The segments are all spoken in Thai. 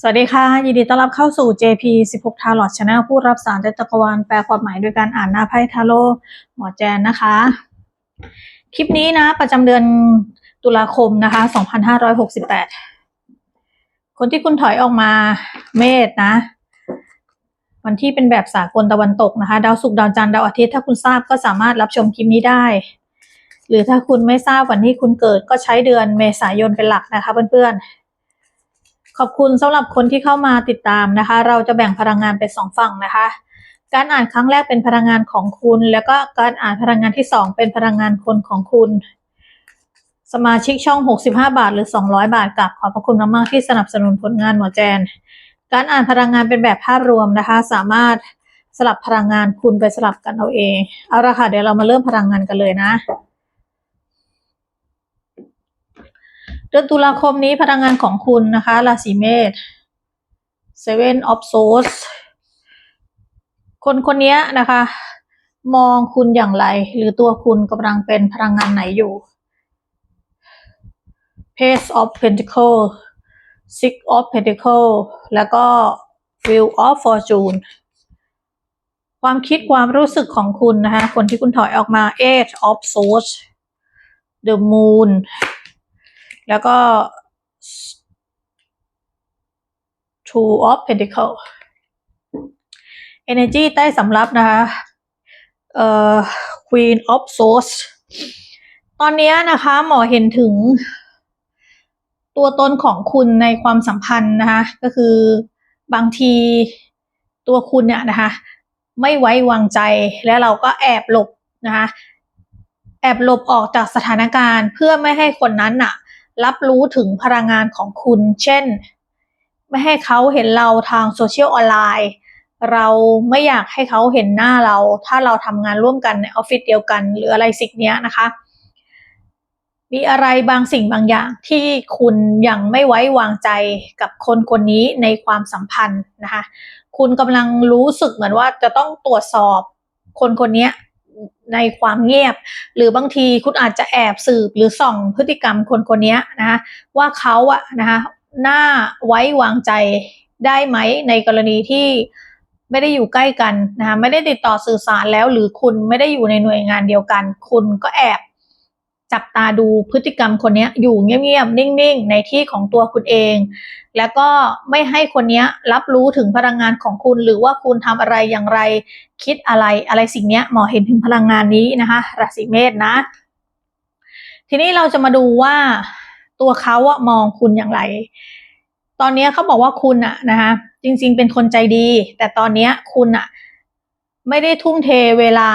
สวัสดีค่ะ ยินดีต้อนรับเข้าสู่ JP 16ทาร์ลอตชาแนลผู้รับสารจากจักรวาลแปลความหมายโดยการอ่านหน้าไพ่ทาโร่หมอแจนนะคะ คลิปนี้นะ ประจำเดือนตุลาคมนะคะ 2568 คนที่คุณถอยออกมาเมษนะ วันที่เป็นแบบสากลตะวันตกนะคะ ดาวศุกร์ดาวจันทร์ดาวอาทิตย์ถ้าคุณทราบก็สามารถรับชมคลิปนี้ได้ หรือถ้าคุณไม่ทราบวันที่คุณเกิดก็ใช้เดือนเมษายนเป็นหลักนะคะเพื่อนๆ ขอบคุณสำหรับคนที่เข้ามาติดตามนะคะ เราจะแบ่งพลังงานเป็นสองฝั่งนะคะ การอ่านครั้งแรกเป็นพลังงานของคุณ แล้วก็การอ่านพลังงานที่สองเป็นพลังงานคนของคุณ สมาชิกช่อง 65 บาท หรือ 200 บาทกับขอบพระคุณมากๆที่สนับสนุนผลงานหมอแจน การอ่านพลังงานเป็นแบบภาพรวมนะคะ สามารถสลับพลังงานคุณไปสลับกันเอาเอง เอาละค่ะเดี๋ยวเรามาเริ่มพลังงานกันเลยนะ เดือนตุลาคมนี้พลังงานของคุณนะคะราศีเมษ Seven of Swords คนคนนี้นะคะ มองคุณอย่างไร หรือตัวคุณกำลังเป็นพลังงานไหนอยู่ Page of Pentacle Six of Pentacle แล้วก็ Wheel of Fortune ความคิดความรู้สึกของคุณนะคะ คนที่คุณถอยออกมา Eight of Swords The Moon แล้วก็ Two of Pentacle Energy ใต้สำรับนะคะเอ่อ Queen of Swords ตอนนี้นะคะหมอเห็นถึงตัวตนของคุณในความสัมพันธ์นะคะ ก็คือบางทีตัวคุณเนี่ยนะคะ ไม่ไว้วางใจแล้วเราก็แอบหลบนะคะ แอบหลบออกจากสถานการณ์เพื่อไม่ให้คนนั้นน่ะ รับรู้ถึงพลังงานของคุณ เช่น ไม่ให้เขาเห็นเราทางโซเชียลออนไลน์เราไม่อยากให้เขาเห็นหน้าเรา ถ้าเราทำงานร่วมกันในออฟฟิศเดียวกัน หรืออะไรสิ่งเนี้ยนะคะ มีอะไรบางสิ่งบางอย่างที่คุณยังไม่ไว้วางใจกับคนคนนี้ในความสัมพันธ์นะคะ คุณกำลังรู้สึกเหมือนว่าจะต้องตรวจสอบคนคนนี้ ในความเงียบ หรือบางทีคุณอาจจะแอบสืบหรือส่องพฤติกรรมคนคนนี้นะคะว่าเขาอะนะคะน่าไว้วางใจได้ไหมในกรณีที่ไม่ได้อยู่ใกล้กันนะคะไม่ได้ติดต่อสื่อสารแล้ว หรือคุณไม่ได้อยู่ในหน่วยงานเดียวกัน คุณก็แอบ จับตาดูพฤติกรรมคนนี้อยู่เงียบๆนิ่งๆ ในที่ของตัวคุณเอง แล้วก็ไม่ให้คนนี้รับรู้ถึงพลังงานของคุณ หรือว่าคุณทำอะไรอย่างไร คิดอะไรอะไรสิ่งนี้หมอเห็นถึงพลังงานนี้นะคะ ราศีเมษนะ ทีนี้เราจะมาดูว่าตัวเขาอะมองคุณอย่างไร ตอนนี้เขาบอกว่าคุณอะนะคะจริงๆเป็นคนใจดี แต่ตอนนี้คุณอะไม่ได้ทุ่มเทเวลา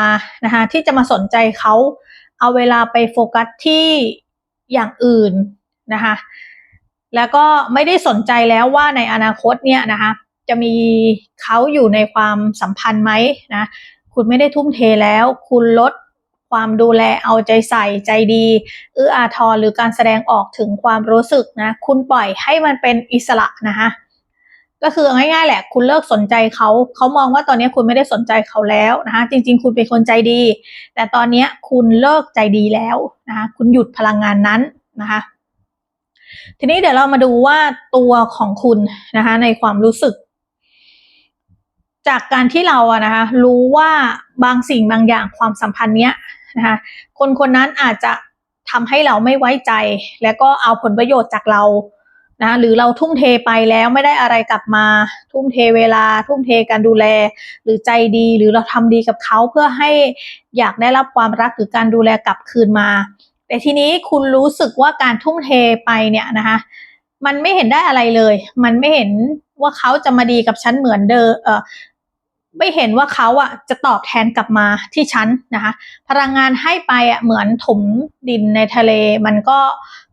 นะคะที่จะมาสนใจเขา เอาเวลาไปโฟกัสที่อย่างอื่นนะคะแล้วก็ไม่ได้สนใจแล้วว่าในอนาคตเนี่ยนะคะจะมีเขาอยู่ในความสัมพันธ์ไหมนะคุณไม่ได้ทุ่มเทแล้ว คุณลดความดูแลเอาใจใส่ใจดีเอื้ออาทรหรือการแสดงออกถึงความรู้สึกนะคุณปล่อยให้มันเป็นอิสระนะคะ ก็คือง่ายๆแหละ คุณเลิกสนใจเขาเขามองว่าตอนนี้คุณไม่ได้สนใจเขาแล้วนะคะจริง ๆ คุณเป็นคนใจดี แต่ตอนนี้คุณเลิกใจดีแล้วนะคะคุณหยุดพลังงานนั้นนะคะทีนี้เดี๋ยวเรามาดูว่าตัวของคุณนะคะในความรู้สึก จากการที่เราอะนะคะรู้ว่าบางสิ่งบางอย่างความสัมพันธ์เนี้ยนะคะคนคนนั้นอาจจะทำให้เราไม่ไว้ใจ แล้วก็เอาผลประโยชน์จากเรา นะหรือเราทุ่มเทไปแล้วไม่ได้อะไรกลับมา ทุ่มเทเวลา ทุ่มเทการดูแล หรือใจดีหรือเราทำดีกับเขาเพื่อให้อยากได้รับความรักหรือการดูแลกลับคืนมา แต่ทีนี้คุณรู้สึกว่าการทุ่มเทไปเนี่ยนะคะมันไม่เห็นได้อะไรเลย มันไม่เห็นว่าเขาจะมาดีกับฉันเหมือนเดิมเออ ไม่เห็นว่าเขาอะจะตอบแทนกลับมาที่ฉันนะคะ พลังงานให้ไปอะเหมือนถมดินในทะเล มันก็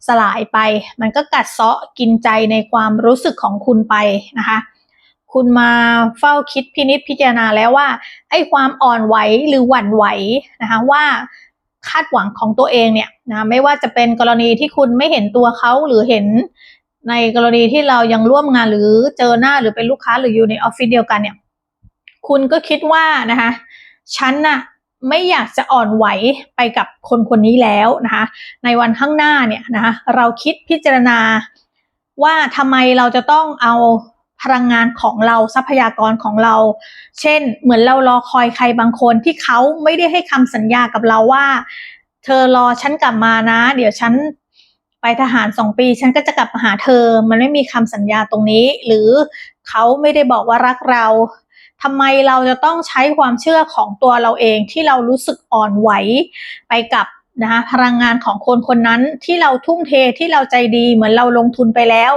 สลายไป มันก็กัดเซาะกินใจในความรู้สึกของคุณไปนะคะคุณมาเฝ้าคิดพินิจพิจารณาแล้วว่า ไอ้ความอ่อนไหวหรือหวั่นไหวนะคะว่าคาดหวังของตัวเองเนี่ยนะไม่ว่าจะเป็นกรณีที่คุณไม่เห็นตัวเขาหรือเห็นในกรณีที่เรายังร่วมงานหรือเจอหน้าหรือเป็นลูกค้าหรืออยู่ในออฟฟิศเดียวกันเนี่ย คุณก็คิดว่านะคะฉันน่ะไม่อยากจะอ่อนไหวไปกับคนคนนี้แล้วนะคะ ในวันข้างหน้าเนี่ยนะคะเราคิดพิจารณาว่าทำไมเราจะต้องเอาพลังงานของเราทรัพยากรของเรา เช่น เหมือนเรารอคอยใครบางคนที่เขาไม่ได้ให้คำสัญญากับเราว่า เธอรอฉันกลับมานะ เดี๋ยวฉันไปทหารสองปี ฉันก็จะกลับมาหาเธอ มันไม่มีคำสัญญาตรงนี้ หรือเขาไม่ได้บอกว่ารักเรา ทำไมเราจะต้องใช้ความเชื่อของตัวเราเองที่เรารู้สึกอ่อนไหวไปกับนะคะพลังงานของคนคนนั้นที่เราทุ่มเทที่เราใจดีเหมือนเราลงทุนไปแล้ว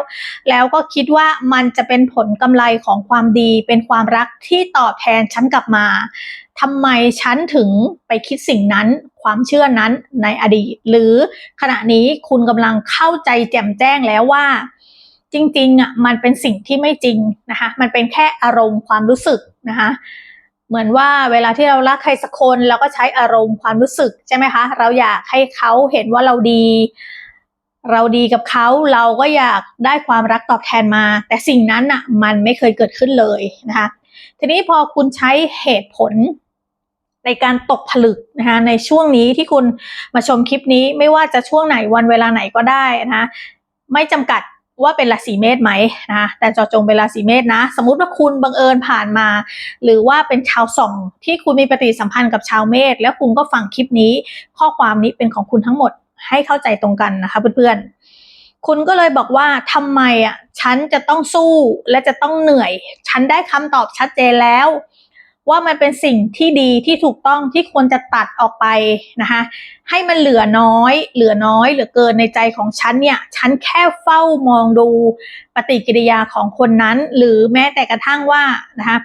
แล้วก็คิดว่ามันจะเป็นผลกำไรของความดีเป็นความรักที่ตอบแทนฉันกลับมาทำไมฉันถึงไปคิดสิ่งนั้นความเชื่อนั้นในอดีต หรือขณะนี้คุณกำลังเข้าใจแจ่มแจ้งแล้วว่า จริงๆอะมันเป็นสิ่งที่ไม่จริงนะคะมันเป็นแค่อารมณ์ความรู้สึกนะคะเหมือนว่าเวลาที่เรารักใครสักคนเราก็ใช้อารมณ์ความรู้สึกใช่ไหมคะเราอยากให้เขาเห็นว่าเราดี เราดีกับเขาเราก็อยากได้ความรักตอบแทนมา แต่สิ่งนั้นอะมันไม่เคยเกิดขึ้นเลยนะคะทีนี้พอคุณใช้เหตุผลในการตกผลึกนะคะในช่วงนี้ที่คุณมาชมคลิปนี้ไม่ว่าจะช่วงไหนวันเวลาไหนก็ได้นะคะไม่จำกัด ว่าเป็นราศีเมษไหมนะแต่จอจงเป็นราศีเมษนะ สมมติว่าคุณบังเอิญผ่านมา หรือว่าเป็นชาวส่องที่คุณมีปฏิสัมพันธ์กับชาวเมษแล้วคุณก็ฟังคลิปนี้ ข้อความนี้เป็นของคุณทั้งหมดให้เข้าใจตรงกันนะคะเพื่อนๆ คุณก็เลยบอกว่าทำไมอะฉันจะต้องสู้และจะต้องเหนื่อย ฉันได้คำตอบชัดเจนแล้ว ว่ามันเป็นสิ่งที่ดีที่ถูกต้องที่ควรจะตัดออกไปนะคะให้มันเหลือน้อย เหลือน้อยเหลือเกินในใจของฉันเนี่ยฉันแค่เฝ้ามองดูปฏิกิริยาของคนนั้น หรือแม้แต่กระทั่งว่านะคะ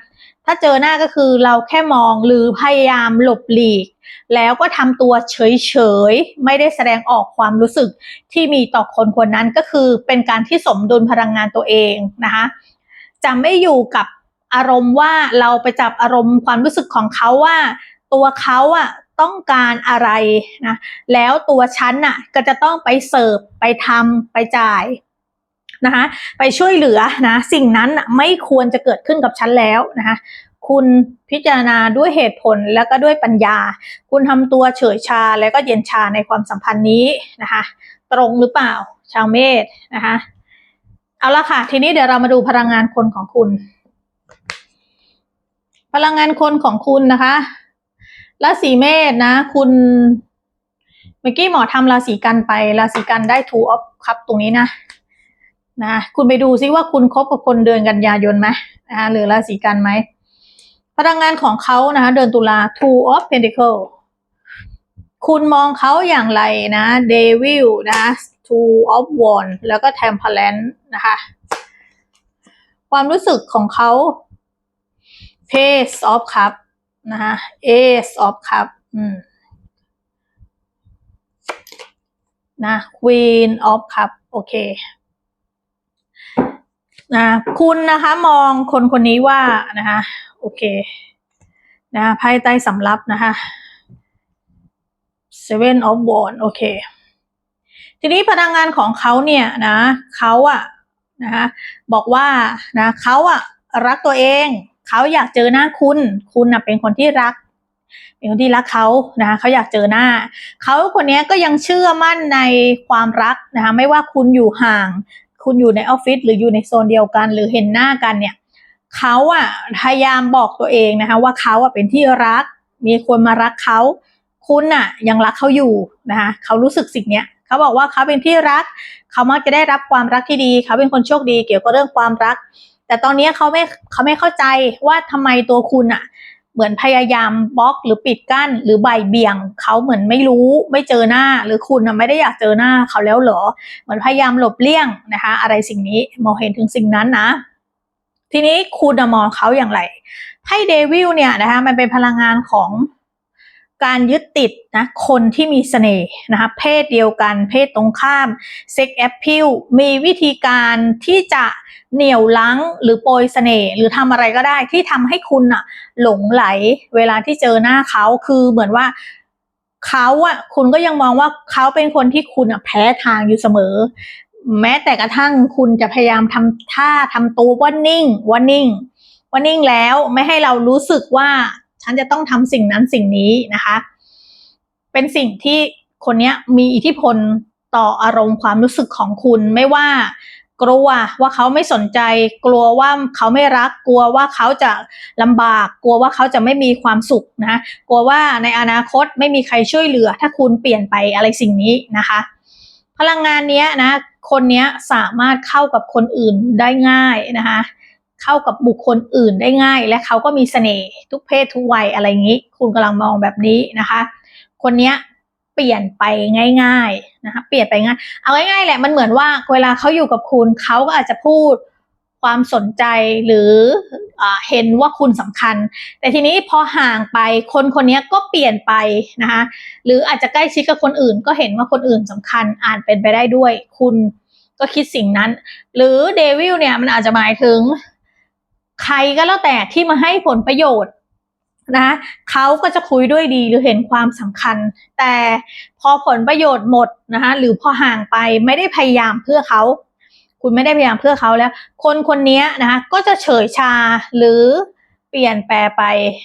ถ้าเจอหน้าก็คือเราแค่มองหรือพยายามหลบหลีก แล้วก็ทำตัวเฉยๆ ไม่ได้แสดงออกความรู้สึกที่มีต่อคนคนนั้นก็คือเป็นการที่สมดุลพลังงานตัวเองนะคะจะไม่อยู่กับ อารมณ์ว่าเราไปจับอารมณ์ความรู้สึกของเขาว่า ตัวเขาอะต้องการอะไรนะแล้วตัวฉันน่ะก็จะต้องไปเสิร์ฟไปทำไปจ่ายนะคะไปช่วยเหลือนะสิ่งนั้นไม่ควรจะเกิดขึ้นกับฉันแล้วนะคะคุณพิจารณาด้วยเหตุผลแล้วก็ด้วยปัญญา คุณทำตัวเฉยชาแล้วก็เย็นชาในความสัมพันธ์นี้นะคะ ตรงหรือเปล่าชาวเมษนะคะ เอาละค่ะ ทีนี้เดี๋ยวเรามาดูพลังงานคนของคุณ พลังงานคนของคุณนะคะราศีเมษนะ คุณเมื่อกี้หมอทำราศีกันไปราศีกันได้ทูออฟครับตรงนี้นะนะคุณไปดูซิว่าคุณคบกับคนเดือนกันยายนไหมนะคะหรือราศีกันไหมพลังงานของเขานะคะเดือนตุลา two of pentacle คุณมองเขาอย่างไรนะ devil นะ two of wand แล้วก็ temperance นะคะ ความรู้สึกของเขา Page of Cup นะคะ Ace of Cup อืมนะ Queen of Cup โอเคนะคุณนะคะมองคนคนนี้ว่านะคะโอเคนะไพ่ใต้สำรับนะคะ Seven of Wands โอเค ทีนี้พลังงานของเขาเนี่ยนะเขาอะนะคะบอกว่านะเขาอะรักตัวเอง เขาอยากเจอหน้าคุณ คุณนะเป็นคนที่รัก เป็นคนที่รักเขานะคะเขาอยากเจอหน้า เขาคนนี้ก็ยังเชื่อมั่นในความรักนะคะไม่ว่าคุณอยู่ห่าง คุณอยู่ในออฟฟิศหรืออยู่ในโซนเดียวกัน หรือเห็นหน้ากันเนี่ยเขาอะพยายามบอกตัวเองนะคะว่าเขาอะเป็นที่รัก มีคนมารักเขา คุณอะยังรักเขาอยู่นะคะเขารู้สึกสิ่งเนี้ยเขาบอกว่าเขาเป็นที่รัก เขามักจะได้รับความรักที่ดี เขาเป็นคนโชคดีเกี่ยวกับเรื่องความรัก แต่ตอนนี้เขาไม่เขาไม่เข้าใจว่าทำไมตัวคุณอะเหมือนพยายามบล็อกหรือปิดกั้นหรือใบเบี่ยงเขาเหมือนไม่รู้ไม่เจอหน้า หรือคุณอะไม่ได้อยากเจอหน้าเขาแล้วเหรอ เหมือนพยายามหลบเลี่ยงนะคะ อะไรสิ่งนี้มองเห็นถึงสิ่งนั้นนะ ทีนี้คุณมองเขาอย่างไรให้เดวิลเนี่ยนะคะมันเป็นพลังงานของ การยึดติดนะคนที่มีเสน่ห์นะคะเพศเดียวกัน เพศตรงข้ามเซ็กแอปพิลมีวิธีการที่จะเหนี่ยวลังหรือโปรยเสน่ห์หรือทำอะไรก็ได้ที่ทำให้คุณอะหลงไหลเวลาที่เจอหน้าเขาคือเหมือนว่าเขาอะคุณก็ยังมองว่าเขาเป็นคนที่คุณอะแพ้ทางอยู่เสมอ แม้แต่กระทั่งคุณจะพยายามทำท่าทำตัวว่านิ่งว่านิ่งว่านิ่งแล้วไม่ให้เรารู้สึกว่า ฉันจะต้องทำสิ่งนั้นสิ่งนี้นะคะ เป็นสิ่งที่คนนี้มีอิทธิพลต่ออารมณ์ความรู้สึกของคุณไม่ว่า กลัวว่าเขาไม่สนใจ กลัวว่าเขาไม่รัก กลัวว่าเขาจะลำบาก กลัวว่าเขาจะไม่มีความสุขนะกลัวว่าในอนาคตไม่มีใครช่วยเหลือ ถ้าคุณเปลี่ยนไปอะไรสิ่งนี้นะคะ พลังงานนี้นะคนนี้สามารถเข้ากับคนอื่นได้ง่ายนะคะ เข้ากับบุคคลอื่นได้ง่าย และเขาก็มีเสน่ห์ทุกเพศทุกวัยอะไรอย่างนี้ คุณกำลังมองแบบนี้นะคะ คนเนี้ยเปลี่ยนไปง่ายๆนะคะเปลี่ยนไปง่ายเอาง่ายๆแหละมันเหมือนว่าเวลาเขาอยู่กับคุณเขาก็อาจจะพูดความสนใจหรืออเห็นว่าคุณสำคัญ แต่ทีนี้พอห่างไปคนคนนี้ก็เปลี่ยนไปนะคะหรืออาจจะใกล้ชิดกับคนอื่น ก็เห็นว่าคนอื่นสำคัญอ่านเป็นไปได้ด้วย คุณก็คิดสิ่งนั้น หรือเดวิลเนี่ยมันอาจจะหมายถึง ใครก็แล้วแต่ที่มาให้ผลประโยชน์นะเขาก็จะคุยด้วยดีหรือเห็นความสำคัญ แต่พอผลประโยชน์หมดนะคะหรือพอห่างไปไม่ได้พยายามเพื่อเขา คุณไม่ได้พยายามเพื่อเขาแล้ว คนคนนี้นะคะก็จะเฉยชาหรือเปลี่ยนแปลไป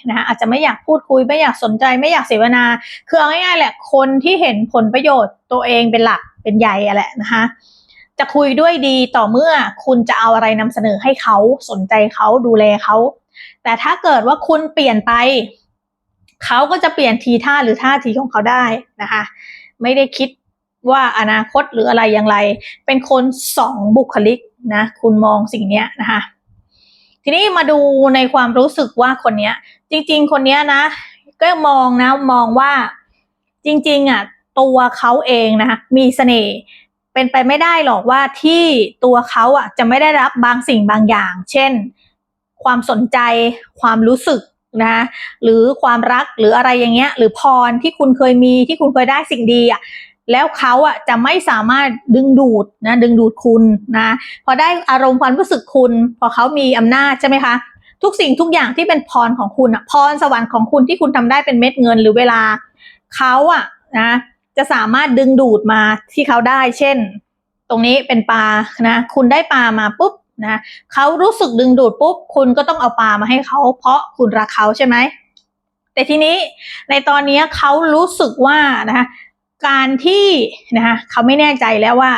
นะคะอาจจะไม่อยากพูดคุยไม่อยากสนใจไม่อยากเสวนา คือเอาง่ายๆแหละคนที่เห็นผลประโยชน์ตัวเองเป็นหลักเป็นใหญ่อะแหละนะคะ จะคุยด้วยดีต่อเมื่อคุณจะเอาอะไรนำเสนอให้เขาสนใจเขาดูแลเขา แต่ถ้าเกิดว่าคุณเปลี่ยนไป เขาก็จะเปลี่ยนทีท่าหรือท่าทีของเขาได้นะคะ ไม่ได้คิดว่าอนาคตหรืออะไรอย่างไร เป็นคนสองบุคลิกนะคุณมองสิ่งนี้นะคะทีนี้มาดูในความรู้สึกว่าคนเนี้ย จริง ๆ คนเนี้ยนะ ก็มองนะมองว่าจริง ๆอะตัวเขาเองนะคะมีเสน่ห์ เป็นไปไม่ได้หรอกว่าที่ตัวเขาอะจะไม่ได้รับบางสิ่งบางอย่าง เช่น ความสนใจ ความรู้สึกนะหรือความรักหรืออะไรอย่างเงี้ย หรือพรที่คุณเคยมีที่คุณเคยได้สิ่งดีอะแล้วเขาอะจะไม่สามารถดึงดูดนะดึงดูดคุณนะพอได้อารมณ์ความรู้สึกคุณ พอเขามีอำนาจใช่ไหมคะทุกสิ่งทุกอย่างที่เป็นพรของคุณอะพรสวรรค์ของคุณที่คุณทำได้เป็นเม็ดเงินหรือเวลาเขาอะนะ จะสามารถดึงดูดมาที่เขาได้ เช่น ตรงนี้เป็นปลานะ คุณได้ปลามาปุ๊บนะเขารู้สึกดึงดูดปุ๊บ คุณก็ต้องเอาปลามาให้เขาเพราะคุณรักเขาใช่ไหม แต่ทีนี้ในตอนนี้เขารู้สึกว่านะคะการที่นะคะเขาไม่แน่ใจแล้วว่า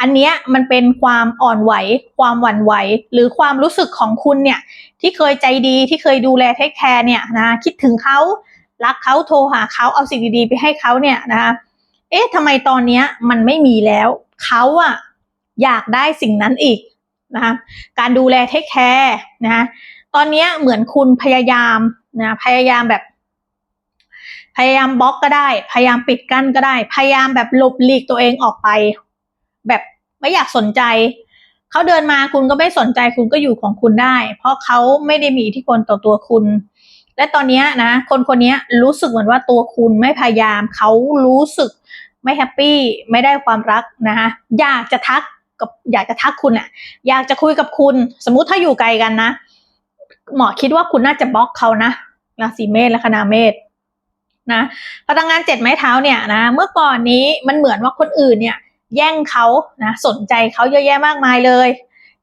อันเนี้ยมันเป็นความอ่อนไหว ความหวั่นไหว หรือความรู้สึกของคุณเนี่ย ที่เคยใจดีที่เคยดูแลเทคแคร์เนี่ยนะคิดถึงเขารักเขาโทรหาเขาเอาสิ่งดีๆไปให้เขาเนี่ยนะคะ เอ๊ะทำไมตอนเนี้ยมันไม่มีแล้วเขาอะอยากได้สิ่งนั้นอีกนะคะการดูแลเทคแคร์นะคะตอนเนี้ยเหมือนคุณพยายามนะพยายามแบบ พยายามบล็อกก็ได้ พยายามปิดกั้นก็ได้ พยายามแบบหลบหลีกตัวเองออกไป แบบไม่อยากสนใจเขาเดินมาคุณก็ไม่สนใจคุณก็อยู่ของคุณได้ เพราะเขาไม่ได้มีอิทธิพลต่อตัวคุณ และตอนนี้นะคนคนนี้รู้สึกเหมือนว่าตัวคุณไม่พยายามเขารู้สึกไม่แฮปปี้ไม่ได้ความรักนะคะอยากจะทักกับอยากจะทักคุณอะอยากจะคุยกับคุณ สมมุติถ้าอยู่ไกลกันนะหมอคิดว่าคุณน่าจะบล็อกเขานะราศีเมษและคณาเมษนะพลังงานเจ็ดไม้เท้าเนี่ยนะเมื่อก่อนนี้มันเหมือนว่าคนอื่นเนี่ย แย่งเขานะสนใจเขาเยอะแยะมากมายเลย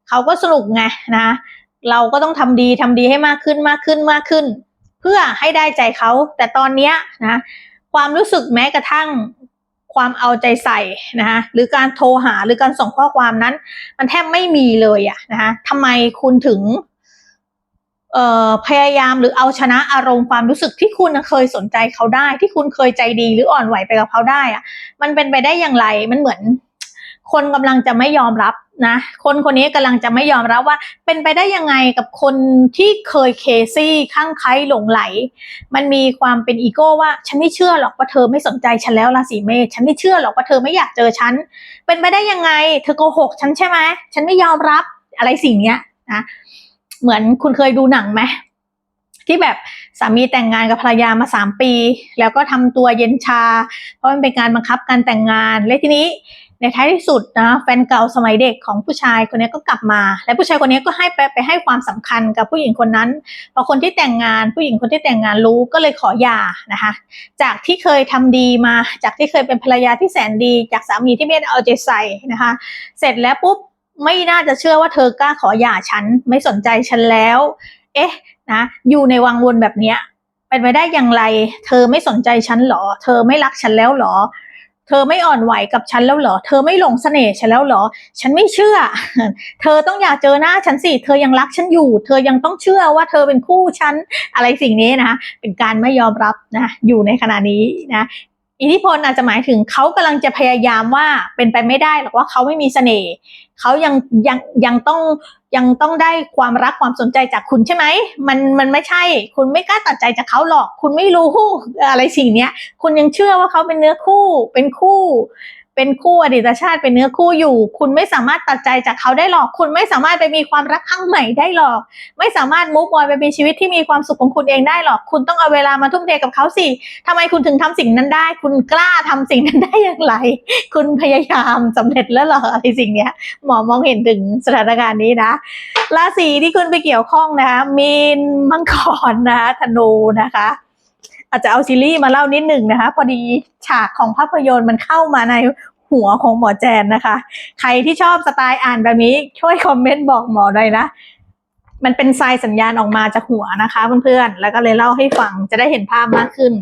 เขาก็สนุกไงนะ เราก็ต้องทำดีทำดีให้มากขึ้นมากขึ้นมากขึ้น เพื่อให้ได้ใจเขา แต่ตอนเนี้ยนะความรู้สึกแม้กระทั่งความเอาใจใส่นะคะหรือการโทรหาหรือการส่งข้อความนั้น มันแทบไม่มีเลยอะนะคะทำไมคุณถึงพยายามหรือเอาชนะอารมณ์ความรู้สึกที่คุณเคยสนใจเขาได้ ที่คุณเคยใจดีหรืออ่อนไหวไปกับเขาได้อะมันเป็นไปได้อย่างไรมันเหมือน คนกำลังจะไม่ยอมรับ นะคนคนนี้กำลังจะไม่ยอมรับว่า เป็นไปได้ยังไงกับคนที่เคยเคซี่ข้างใครหลงไหล มันมีความเป็นอีโก้ว่า ฉันไม่เชื่อหรอกว่าเธอไม่สนใจฉันแล้วราศีเมษฉันไม่เชื่อหรอกว่าเธอไม่อยากเจอฉันเป็นไปได้ยังไง เธอโกหกฉันใช่ไหมฉันไม่ยอมรับอะไรสิ่งเนี้ยนะเหมือนคุณเคยดูหนังไหมที่แบบสามีแต่งงานกับภรรยามาสามปี แล้วก็ทำตัวเย็นชา เพราะมันเป็นการบังคับการแต่งงานและทีนี้ ในท้ายที่สุดนะแฟนเก่าสมัยเด็กของผู้ชายคนนี้ก็กลับมา และผู้ชายคนนี้ก็ให้ไปไปให้ความสำคัญกับผู้หญิงคนนั้นพอคนที่แต่งงานผู้หญิงคนที่แต่งงานรู้ก็เลยขอหย่านะคะ จากที่เคยทำดีมา จากที่เคยเป็นภรรยาที่แสนดี จากสามีที่ไม่ได้เอาใจใส่นะคะ เสร็จแล้วปุ๊บไม่น่าจะเชื่อว่าเธอกล้าขอหย่าฉันไม่สนใจฉันแล้ว เอ๊ะนะอยู่ในวังวนแบบเนี้ยเป็นไปได้อย่างไร เธอไม่สนใจฉันหรอ เธอไม่รักฉันแล้วหรอ เธอไม่อ่อนไหวกับฉันแล้วเหรอ เธอไม่หลงเสน่ห์ฉันแล้วเหรอ ฉันไม่เชื่อ เธอต้องอยากเจอหน้าฉันสิ เธอยังรักฉันอยู่ เธอยังต้องเชื่อว่าเธอเป็นคู่ฉัน อะไรสิ่งนี้นะคะเป็นการไม่ยอมรับนะ อยู่ในขณะนี้นะ อิทธิพลอาจจะหมายถึงเขากำลังจะพยายามว่าเป็นไปไม่ได้หรอกว่าเขาไม่มีเสน่ห์ เขายังยังยังต้อง ยังต้องได้ความรักความสนใจจากคุณใช่ไหมมันมันไม่ใช่ คุณไม่กล้าตัดใจจากเขาหรอก คุณไม่รู้อะไรสิ่งเนี้ย คุณยังเชื่อว่าเขาเป็นเนื้อคู่เป็นคู่ เป็นคู่อดีตชาติเป็นเนื้อคู่อยู่ คุณไม่สามารถตัดใจจากเขาได้หรอก คุณไม่สามารถไปมีความรักครั้งใหม่ได้หรอก ไม่สามารถมุกออนไปมีชีวิตที่มีความสุขของคุณเองได้หรอก คุณต้องเอาเวลามาทุ่มเทกับเขาสิทำไมคุณถึงทำสิ่งนั้นได้ คุณกล้าทำสิ่งนั้นได้อย่างไร คุณพยายามสำเร็จแล้วหรออะไรสิ่งเนี้ย หมอมองเห็นถึงสถานการณ์นี้นะราศีที่คุณไปเกี่ยวข้องนะคะมีนมังกรนะคะธนูนะคะ อาจจะเอาซีรีส์มาเล่านิดหนึ่งนะคะ พอดีฉากของภาพยนตร์มันเข้ามาในหัวของหมอแจนนะคะ ใครที่ชอบสไตล์อ่านแบบนี้ช่วยคอมเมนต์บอกหมอหน่อยนะ มันเป็นทรายสัญญาณออกมาจากหัวนะคะเพื่อนๆ แล้วก็เลยเล่าให้ฟังจะได้เห็นภาพมากขึ้น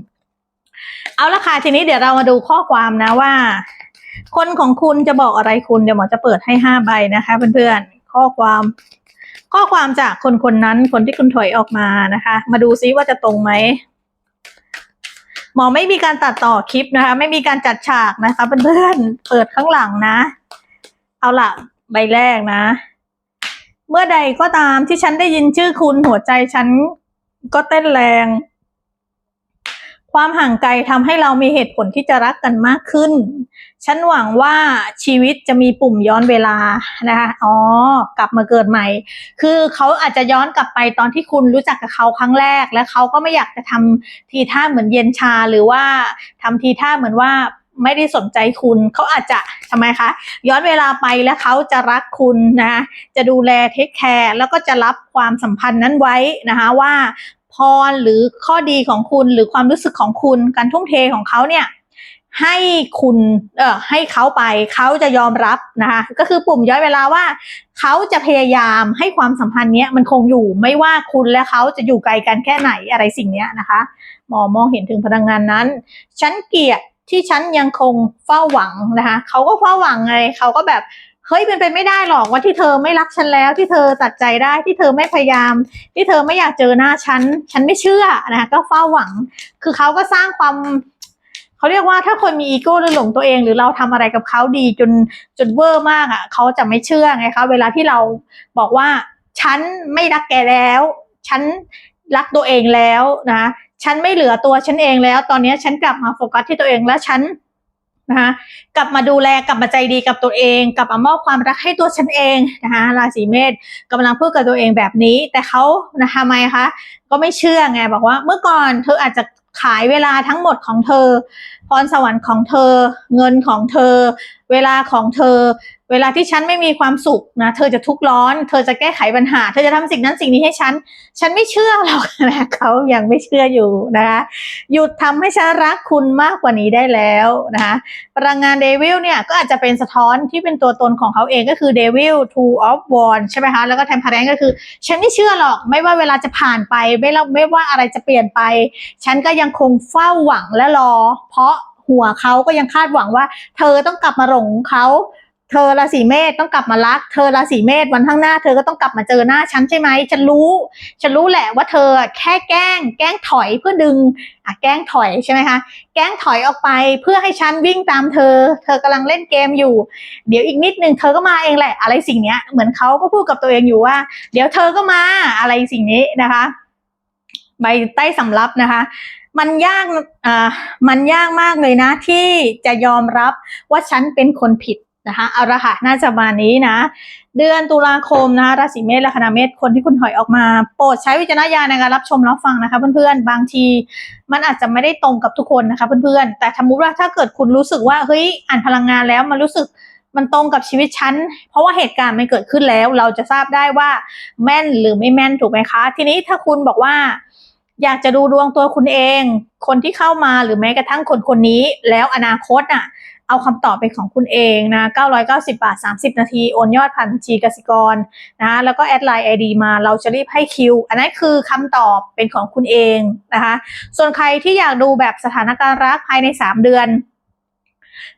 เอาละค่ะทีนี้เดี๋ยวเรามาดูข้อความนะว่า คนของคุณจะบอกอะไรคุณเดี๋ยวหมอจะเปิดให้ห้าใบนะคะเพื่อนๆข้อความข้อความจากคนคนนั้นคนที่คุณถอยออกมานะคะ มาดูซิว่าจะตรงไหม หมอไม่มีการตัดต่อคลิปนะคะ ไม่มีการจัดฉากนะคะเพื่อนๆเปิดข้างหลังนะ เอาละใบแรกนะ เมื่อใดก็ตามที่ฉันได้ยินชื่อคุณหัวใจฉันก็เต้นแรง ความห่างไกลทำให้เรามีเหตุผลที่จะรักกันมากขึ้น ฉันหวังว่าชีวิตจะมีปุ่มย้อนเวลานะคะ อ๋อ กลับมาเกิดใหม่ คือเขาอาจจะย้อนกลับไปตอนที่คุณรู้จักกับเขาครั้งแรก แล้วเขาก็ไม่อยากจะทำทีท่าเหมือนเย็นชาหรือว่าทำทีท่าเหมือนว่าไม่ได้สนใจคุณ เขาอาจจะทำไมคะ ย้อนเวลาไปแล้วเขาจะรักคุณนะ จะดูแลเทคแคร์แล้วก็จะรับความสัมพันธ์นั้นไว้นะคะว่า พรหรือข้อดีของคุณหรือความรู้สึกของคุณการทุ่มเทของเขาเนี่ยให้คุณเอ่อให้เขาไปเขาจะยอมรับนะคะก็คือปุ่มย้อนเวลาว่าเขาจะพยายามให้ความสัมพันธ์เนี้ยมันคงอยู่ไม่ว่าคุณและเขาจะอยู่ไกลกันแค่ไหนอะไรสิ่งเนี้ยนะคะหมอมองเห็นถึงพลังงานนั้น ฉันเกลียดที่ฉันยังคงเฝ้าหวังนะคะเขาก็เฝ้าหวังไงเขาก็แบบ เฮ้ยเป็นไปไม่ได้หรอกว่าที่เธอไม่รักฉันแล้ว ที่เธอตัดใจได้ที่เธอไม่พยายาม ที่เธอไม่อยากเจอหน้าฉัน ฉันไม่เชื่อนะก็เฝ้าหวัง คือเขาก็สร้างความเขาเรียกว่าถ้าคนมีอีโก้หรือหลงตัวเอง หรือเราทำอะไรกับเขาดีจนจนเวอร์มากอะเขาจะไม่เชื่อไงคะเวลาที่เราบอกว่า ฉันไม่รักแกแล้ว ฉันรักตัวเองแล้วนะฉันไม่เหลือตัวฉันเองแล้ว ตอนนี้ฉันกลับมาโฟกัสที่ตัวเองแล้วฉัน นะคะกลับมาดูแลกลับมาใจดีกับตัวเอง กลับมามอบความรักให้ตัวฉันเองนะคะราศีเมษกำลังพูดกับตัวเองแบบนี้ แต่เขานะคะทำไมคะก็ไม่เชื่อไงบอกว่าเมื่อก่อนเธออาจจะขายเวลาทั้งหมดของเธอ พรสวรรค์ของเธอ เงินของเธอ เวลาของเธอ เวลาที่ฉันไม่มีความสุขนะ เธอจะทุกข์ร้อน เธอจะแก้ไขปัญหา เธอจะทำสิ่งนั้นสิ่งนี้ให้ฉัน ฉันไม่เชื่อหรอกนะเขายังไม่เชื่ออยู่นะคะหยุดทำให้ฉันรักคุณมากกว่านี้ได้แล้วนะคะพลังงานเดวิลเนี่ยก็อาจจะเป็นสะท้อนที่เป็นตัวตนของเขาเองก็คือเดวิล two of wands ใช่ไหมคะแล้วก็ temperance ก็คือ ฉันไม่เชื่อหรอกไม่ว่าเวลาจะผ่านไปไม่ไม่ว่าอะไรจะเปลี่ยนไป ฉันก็ยังคงเฝ้าหวังและรอ เพราะ หัวเขาก็ยังคาดหวังว่า เธอต้องกลับมาหลงเขาเธอราศีเมษต้องกลับมารัก เธอราศีเมษวันข้างหน้า เธอก็ต้องกลับมาเจอหน้าฉันใช่ไหมฉันรู้ ฉันรู้แหละว่าเธอแค่แกล้ง แกล้งถอยเพื่อดึงอะแกล้งถอยใช่ไหมคะ แกล้งถอยออกไปเพื่อให้ฉันวิ่งตามเธอ เธอกำลังเล่นเกมอยู่ เดี๋ยวอีกนิดนึงเธอก็มาเองแหละ อะไรสิ่งเนี้ย เหมือนเขาก็พูดกับตัวเองอยู่ว่า เดี๋ยวเธอก็มาอะไรสิ่งนี้นะคะ ใบใต้สำรับนะคะ มันยากอ่ามันยากมากเลยนะ ที่จะยอมรับว่าฉันเป็นคนผิดนะคะเอาละค่ะน่าจะมานี้นะ เดือนตุลาคมนะราศีเมษและคณะเมษคนที่คุณถอยออกมาโปรดใช้วิจารณญาณในการรับชมรับฟังนะคะ เพื่อนๆบางทีมันอาจจะไม่ได้ตรงกับทุกคนนะคะ เพื่อนๆแต่สมมติว่าถ้าเกิดคุณรู้สึกว่าเฮ้ยอ่านพลังงานแล้วมันรู้สึกมันตรงกับชีวิตฉัน เพราะว่าเหตุการณ์มันเกิดขึ้นแล้ว เราจะทราบได้ว่าแม่นหรือไม่แม่นถูกไหมคะ ทีนี้ถ้าคุณบอกว่า อยากจะดูดวงตัวคุณเอง คนที่เข้ามาหรือแม้กระทั่งคนคนนี้ แล้วอนาคตน่ะ เอาคำตอบเป็นของคุณเองนะ990 บาท 30 นาที โอนยอดผ่านบัญชีกสิกรนะแล้วก็แอดไลน์ไอดีมาเราจะรีบให้คิว อันนั้นคือคำตอบเป็นของคุณเองนะคะ ส่วนใครที่อยากดูแบบสถานการณ์รักภายใน 3 เดือน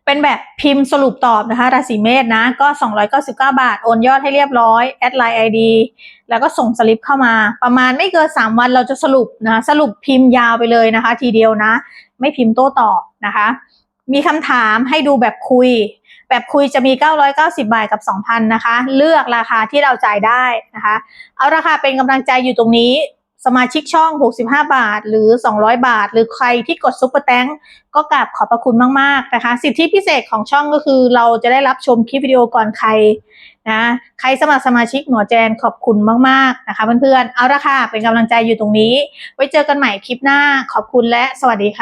เป็นแบบพิมพ์สรุปตอบนะคะราศีเมษนะก็ 299 บาท โอนยอดให้เรียบร้อยแอดไลน์ไอดีแล้วก็ส่งสลิปเข้ามา ประมาณไม่เกิน 3 วันเราจะสรุปนะะสรุปพิมพ์ยาวไปเลยนะคะ ทีเดียวนะ ไม่พิมพ์โต้ตอบนะคะ มีคำถามให้ดูแบบคุย แบบคุยจะมี 990 บาทกับ 2,000 นะคะ เลือกราคาที่เราจ่ายได้นะคะ เอาราคาเป็นกำลังใจอยู่ตรงนี้ สมาชิกช่อง 65 บาท หรือ 200 บาท หรือใครที่กดซุปเปอร์แตงก็กราบขอบพระคุณมาก ๆ นะคะ สิทธิพิเศษของช่องก็คือเราจะได้รับชมคลิปวิดีโอก่อนใครนะใครสมัครสมาชิกหมอแจนขอบคุณมาก ๆ นะคะเพื่อน ๆ เอาละค่ะ เป็นกำลังใจอยู่ตรงนี้ ไว้เจอกันใหม่คลิปหน้าขอบคุณและสวัสดีค่ะ